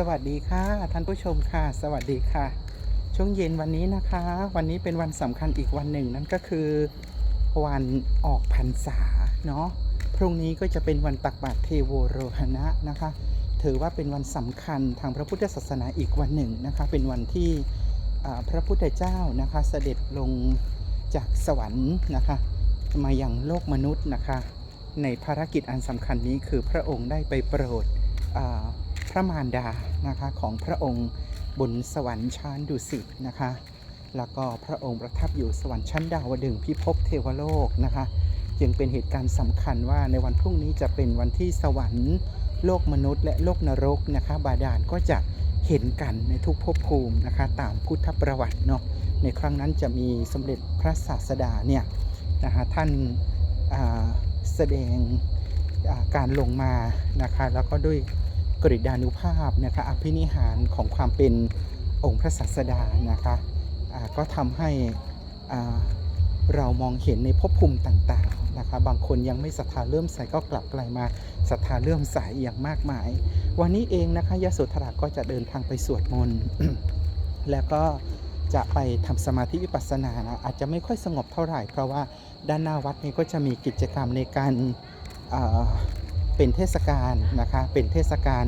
สวัสดีค่ะท่านผู้ชมค่ะ สวัสดีค่ะ ช่วงเย็นวันนี้นะคะ วันนี้เป็นวันสำคัญอีกวันหนึ่งนั่นก็คือ วันออกพรรษาเนาะพรุ่งนี้ก็จะเป็นวันตักบาตรเทโวโรหณะนะคะ ถือว่าเป็นวันสำคัญทางพระพุทธศาสนาอีกวันหนึ่งนะคะ เป็นวันที่พระพุทธเจ้านะคะ เสด็จลงจากสวรรค์นะคะมาอยังโลกมนุษย์นะคะ ในภารกิจอันสำคัญนี้คือพระองค์ได้ไปโปรดอ่า ระมารดานะคะของพระองค์บนสวรรค์ชั้นดุสิตนะคะ แล้วก็พระองค์ประทับอยู่สวรรค์ชั้นดาวดึงพิภพเทวโลกนะคะ จึงเป็นเหตุการณ์สำคัญว่าในวันพรุ่งนี้จะเป็นวันที่สวรรค์ โลกมนุษย์ และโลกนรกนะคะ บาดาลก็จะเห็นกันในทุกภพภูมินะคะ ตามพุทธประวัติเนาะในครั้งนั้นจะมีสมเด็จพระศาสดาเนี่ยนะคะท่านาแสดงาการลงมานะคะแล้วก็ด้วย กริยานุภาพนะคะอภินิหารของความเป็นองค์พระศาสดานะคะก็ทำให้เรามองเห็นในภพภูมิต่างๆนะคะบางคนยังไม่ศรัทธาเริ่มใสก็กลับกลายมาศรัทธาเริ่มใสอย่างมากมาย วันนี้เองนะคะยโสธราก็จะเดินทางไปสวดมนต์แล้วก็จะไปทำสมาธิวิปัสสนานะอาจจะไม่ค่อยสงบเท่าไหร่ เพราะว่าด้านหน้าวัดนี้ก็จะมีกิจกรรมในการ เป็นเทศกาลนะคะ เป็นเทศกาล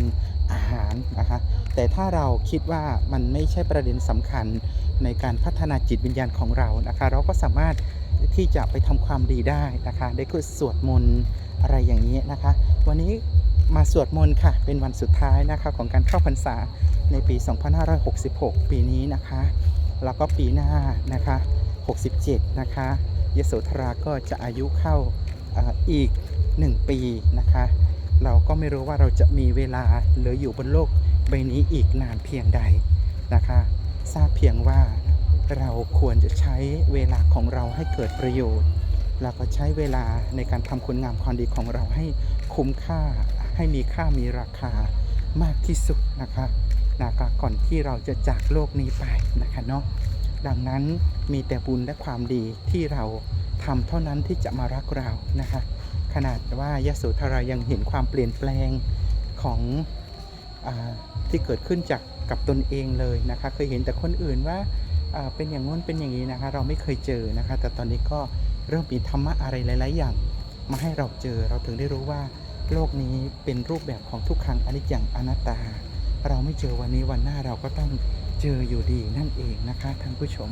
อาหารนะคะ แต่ถ้าเราคิดว่ามันไม่ใช่ประเด็นสำคัญในการพัฒนาจิตวิญญาณของเรานะคะ เราก็สามารถที่จะไปทำความดีได้นะคะ ได้คือสวดมนต์อะไรอย่างนี้นะคะ วันนี้มาสวดมนต์ค่ะ เป็นวันสุดท้ายนะคะของการเข้าพรรษาในปี 2566 ปีนี้นะคะ แล้วก็ปีหน้านะคะ 67 นะคะยโสธราก็จะอายุเข้าออีก 1 ปีนะคะ เราก็ไม่รู้ว่าเราจะมีเวลาเหลืออยู่บนโลกใบนี้อีกนานเพียงใดนะคะ ทราบเพียงว่าเราควรจะใช้เวลาของเราให้เกิดประโยชน์แล้วก็ใช้เวลาในการทำคุณงามความดีของเราให้คุ้มค่าให้มีค่ามีราคามากที่สุดนะคะนะคะก่อนที่เราจะจากโลกนี้ไปนะคะเนาะดังนั้นมีแต่บุญและความดีที่เราทำเท่านั้นที่จะมารักเรานะคะ ขนาดว่ายโสธรายังเห็นความเปลี่ยนแปลงของอที่เกิดขึ้นจากกับตนเองเลยนะคะเคยเห็นแต่คนอื่นว่าอ่าเป็นอย่างง้นเป็นอย่างนี้นะคะ เราไม่เคยเจอนะคะ แต่ตอนนี้ก็เริ่มมีธรรมะอะไรหลาย ๆ อย่าง มาให้เราเจอเราถึงได้รู้ว่าโลกนี้เป็นรูปแบบของทุกครั้งอนิจจังอนัตตา เราไม่เจอวันนี้วันหน้าเราก็ต้องเจออยู่ดีนั่นเองนะคะท่านผู้ชม